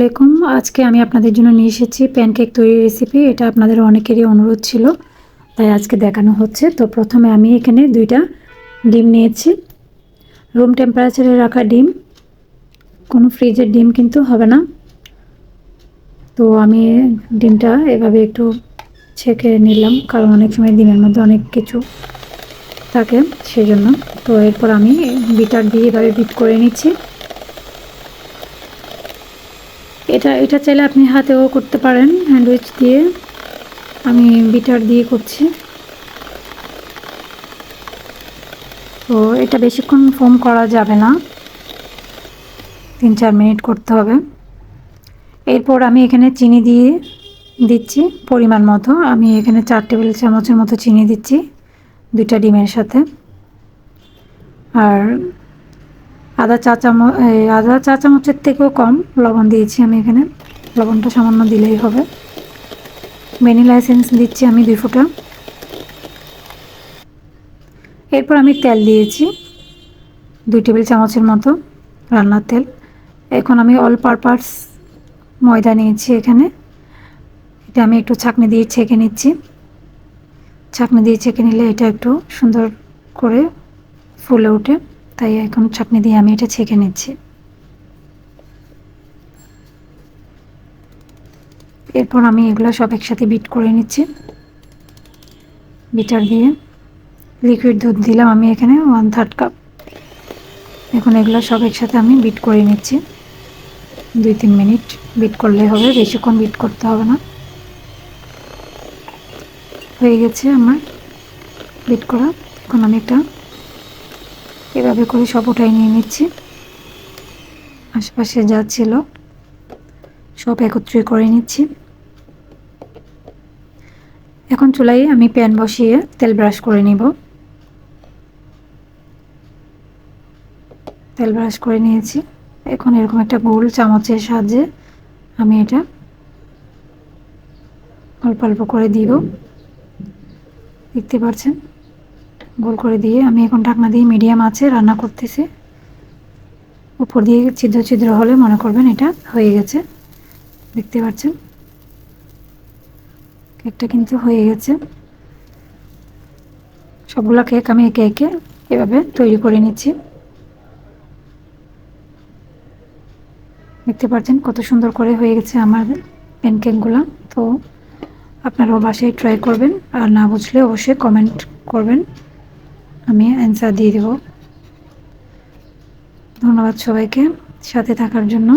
আলাইকুম। আজকে আমি আপনাদের জন্য নিয়ে এসেছি প্যানকেক তৈরির রেসিপি এটা আপনাদের অনেকেরই অনুরোধ ছিল, তাই আজকে দেখানো হচ্ছে। তো প্রথমে আমি এখানে দুইটা ডিম নিয়েছি। রুম টেম্পারেচারে রাখা ডিম। কোনো ফ্রিজের ডিম কিন্তু হবে না। তো আমি ডিমটা এভাবে একটু ছেঁকে নিলাম, কারণ অনেক সময় ডিমের মধ্যে অনেক কিছু থাকে সেই জন্য তো এরপর আমি বিটার দিয়ে এভাবে বিট করে নিচ্ছি। এটা এটা চাইলে আপনি হাতেও করতে পারেন হ্যান্ডউইচ দিয়ে। আমি বিটার দিয়ে করছি। তো এটা বেশিক্ষণ ফোম করা যাবে না। তিন চার মিনিট করতে হবে। এরপর আমি এখানে চিনি দিয়ে দিচ্ছি, পরিমাণ মতো। আমি এখানে চার টেবিল চামচের মতো চিনি দিচ্ছি, দুইটা ডিমের সাথে। আর আদা চা চামচ আদা চা চামচের থেকেও কম লবণ দিয়েছি আমি এখানে। লবণটা সামান্য দিলেই হবে। ভ্যানিলা এসেন্স দিচ্ছি আমি দুই ফোঁটা। এরপর আমি তেল দিয়েছি, দুই টেবিল চামচের মতো রান্নার তেল। এখন আমি অল পারপাস ময়দা নিয়েছি এখানে। এটা আমি একটু ছাঁকনি দিয়ে ছেঁকে নিচ্ছি। ছাঁকনি দিয়ে ছেঁকে নিলে এটা একটু সুন্দর করে ফুলে ওঠে। তাই এখন চাটনি দিয়ে আমি এটা ছেঁকে নিচ্ছি। এরপর আমি এগুলো সব একসাথে বিট করে নিচ্ছি। বিটার দিয়ে লিকুইড দুধ দিলাম আমি এখানে ওয়ান থার্ড কাপ এখন এগুলো সব একসাথে আমি বিট করে নিচ্ছি। দুই তিন মিনিট বিট করলে হবে, বেশিক্ষণ বিট করতে হবে না। হয়ে গেছে আমার বিট করা। এখন আমি একটা এভাবে করে সব ওটাই নিয়ে নিচ্ছি। আশেপাশে যা ছিল সব একত্রে করে নিচ্ছি। এখন চুলাই আমি প্যান বসিয়ে তেল ব্রাশ করে নিব। তেল ব্রাশ করে নিয়েছি। এখন এরকম একটা গোল চামচের সাহায্যে আমি এটা অল্প অল্প করে দিব। দেখতে পাচ্ছেন? গোল করে দিয়ে আমি এখন ঢাকনা দিয়ে মিডিয়াম আছে, রান্না করতেছি। উপর দিয়ে ছিদ্র ছিদ্র হলে মনে করবেন এটা হয়ে গেছে। দেখতে পাচ্ছেন? কেকটা কিন্তু হয়ে গেছে। সবগুলো কেক আমি একে একে এভাবে তৈরি করে নিচ্ছি। দেখতে পাচ্ছেন কত সুন্দর করে হয়ে গেছে আমার প্যানকেকগুলো তো আপনারাও বাসায় ট্রাই করবেন। আর না বুঝলে অবশ্যই কমেন্ট করবেন। আমি অ্যান্সার দিয়ে দেব। ধন্যবাদ সবাইকে সাথে থাকার জন্য।